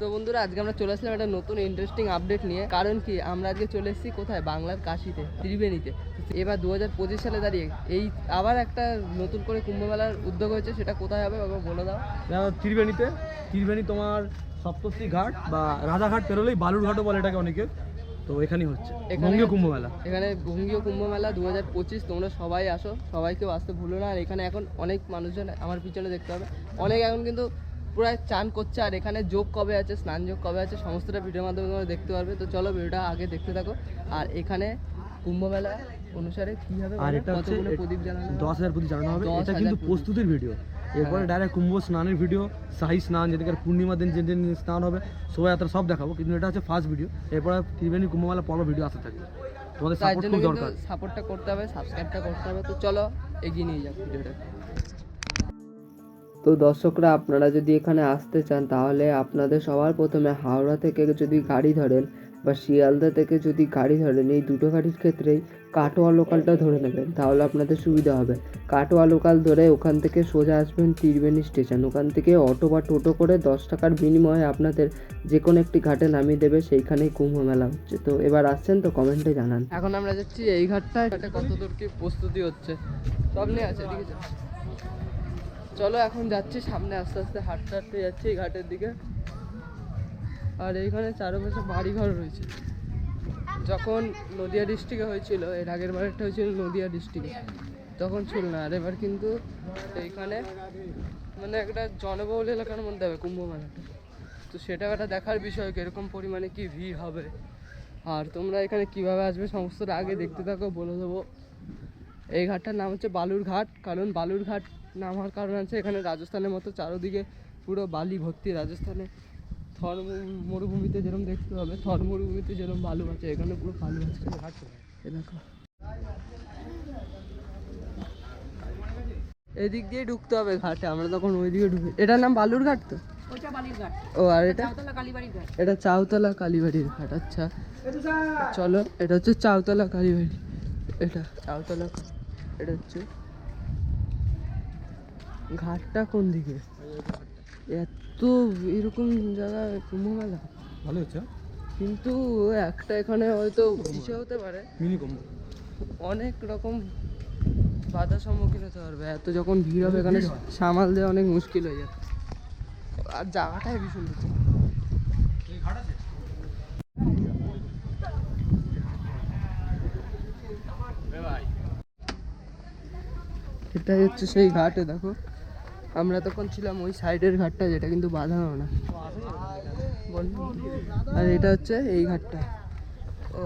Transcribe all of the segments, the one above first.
তো বন্ধুরা আজকে আমরা চলে আসলাম একটা নতুন ইন্টারেস্টিং আপডেট নিয়ে। কারণ কি আমরা আজকে চলে এসেছি কোথায়? বাংলার কাশিতে ত্রিবেণীতে। এবার দু হাজার পঁচিশ সালে দাঁড়িয়ে এই আবার একটা নতুন করে কুম্ভ মেলার উদ্যোগ হয়েছে সেটা কোথায় হবে বাবা বলে দাও। ত্রিবেণীতে। ত্রিবেণী তোমার সপ্তর্ষি ঘাট বা রাজাঘাট পেরোলেই বালুরঘাটও বলে এটাকে অনেকে। তো এখানেই হচ্ছে বঙ্গীয় কুম্ভ মেলা। এখানে বঙ্গীয় কুম্ভ মেলা দু হাজার পঁচিশ তোমরা সবাই আসো সবাইকেও আসতে ভুলো না। আর এখানে এখন অনেক মানুষজন আমার পিছনে দেখতে হবে অনেক এখন কিন্তু পুরো চান করছে আর এখানে যোগ কবে আছে স্নান যোগ কবে আছে সমস্তটা ভিডিওর মাধ্যমে তোমরা দেখতে পারবে। তো চলো ভিডিওটা আগে দেখতে থাকো। আর এখানে কুম্ভ মেলা অনুসারে কি হবে আর? এটা হচ্ছে প্রদীপ জ্বালানো? দশ হাজার প্রতি জানানো হবে। এটা কিন্তু প্রস্তুতির ভিডিও এরপরে ডাইরেক্ট কুম্ভ স্নানের ভিডিও শাহী স্নান যেদিকে পূর্ণিমা দিন যেদিন স্নান হবে শোভাযাত্রা সব দেখাবো। কিন্তু এটা হচ্ছে ফার্স্ট ভিডিও এরপরে ত্রিবেণী কুম্ভমেলা পর্ব ভিডিও আসতে থাকবে। তোমাদের সাপোর্ট খুব দরকার। সাপোর্টটা করতে হবে সাবস্ক্রাইবটা করতে হবে। তো চলো এগিয়ে নিয়ে যাক ভিডিওটা তো দর্শকরা, আপনারা যদি এখানে আসতে চান, তাহলে আপনাদের সবার প্রথমে হাওড়া থেকে যদি গাড়ি ধরেন বা শিয়ালদা থেকে যদি গাড়ি ধরেন, এই দুটো গাড়ির ক্ষেত্রেই কাটোয়া লোকালটা ধরে নেবেন, তাহলে আপনাদের সুবিধা হবে। কাটোয়া লোকাল ধরে ওখান থেকে সোজা আসবেন ত্রিবেণী স্টেশন ওখান থেকে অটো বা টোটো করে দশ টাকার বিনিময়ে আপনাদের যে কোনো একটি ঘাটে নামিয়ে দেবে, সেইখানেই কুম্ভ মেলা হচ্ছে। তো এবার আসছেন তো কমেন্টে জানান। এখন আমরা যাচ্ছি এই ঘাটটায় ঘাটে কত দূর কি প্রস্তুতি হচ্ছে? সব নিয়ে আছে ঠিক আছে চলো এখন যাচ্ছি, সামনে আস্তে আস্তে হাঁটতে হাঁটতে যাচ্ছি এই ঘাটের দিকে। আর এইখানে চারপাশে বাড়িঘর রয়েছে। যখন নদিয়া ডিস্ট্রিক্টে হয়েছিল, এর আগের বারেরটা হয়েছিল নদিয়া ডিস্ট্রিক্টে তখন ছিল না। আর এবার কিন্তু এইখানে মানে একটা জনবহুল এলাকার মধ্যে হবে, কুম্ভ মেলাটা। তো সেটা একটা দেখার বিষয়, কীরকম পরিমাণে কি ভিড় হবে। আর তোমরা এখানে কীভাবে আসবে, সমস্তটা আগে দেখতে থাকো, বলে দেবো। এই ঘাটটার নাম হচ্ছে বালুর ঘাট কারণ বালুর ঘাট নাম হওয়ার কারণ আছে। এখানে রাজস্থানের মতো চারোদিকে পুরো বালি ভর্তি রাজস্থানে। থর মরুভূমিতে যেরকম দেখতে হবে থর মরুভূমিতে যেরকম বালু আছে এখানে পুরো বালু আছে। এ দেখো। এদিক দিয়ে ঢুকতে হবে ঘাটে আমরা তখন ওইদিকে ঢুকে। এটার নাম বালুর ঘাট তো? ও আর এটা? এটা চাউতলা কালীবাড়ির ঘাট আচ্ছা। চলো এটা হচ্ছে চাউতলা কালীবাড়ি। এটা চাউতলা এটা হচ্ছে ঘাটটা কোন দিকে? এত এরকম জায়গা কুম্ভ মেলা ভালো হচ্ছে কিন্তু একটা এখানে হয়তো ইসে হতে পারে। মিনি কুম্ভ। অনেক রকম বাধার সম্মুখীন হতে পারবে। এত যখন ভিড় হবে এখানে সামাল দেওয়া অনেক মুশকিল হয়ে যাবে। আর জায়গাটাই ভীষণ সুন্দর। এটাই হচ্ছে সেই ঘাটে দেখো। আমরা তখন ছিলাম ওই সাইডের ঘাটটা যেটা কিন্তু বাঁধানো না। আর এটা হচ্ছে এই ঘাটটা। ও।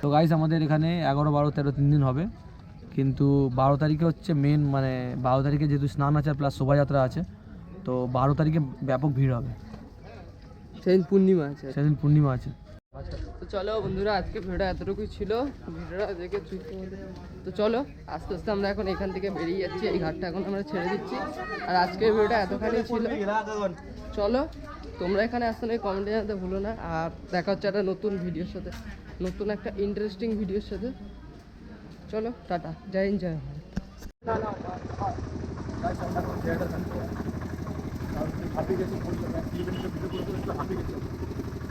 তো গাইস আমাদের এখানে এগারো বারো তেরো তিন দিন হবে। কিন্তু বারো তারিখে হচ্ছে মেন মানে বারো তারিখে যেহেতু স্নান আছে প্লাস শোভাযাত্রা আছে তো বারো তারিখে ব্যাপক ভিড় হবে। সেদিন পূর্ণিমা আছে। সেদিন পূর্ণিমা আছে। চলো বন্ধুরা, আজকে ভিডিওটা এতটুকুই ছিল। ভিডিওটা দেখে তো চলো, আস্তে আস্তে আমরা এখন এখান থেকে বেরিয়ে যাচ্ছি। এই ঘাটটা এখন আমরা ছেড়ে দিচ্ছি। আর আজকের ভিডিওটা এতখানি ছিল। চলো, তোমরা এখানে নেই কমেন্টে জানাতে ভুলো না। আর দেখা হচ্ছে একটা নতুন ভিডিওর সাথে। নতুন একটা ইন্টারেস্টিং ভিডিওর সাথে। চলো, টাটা। জয় হিন্দ, জয় ভারত।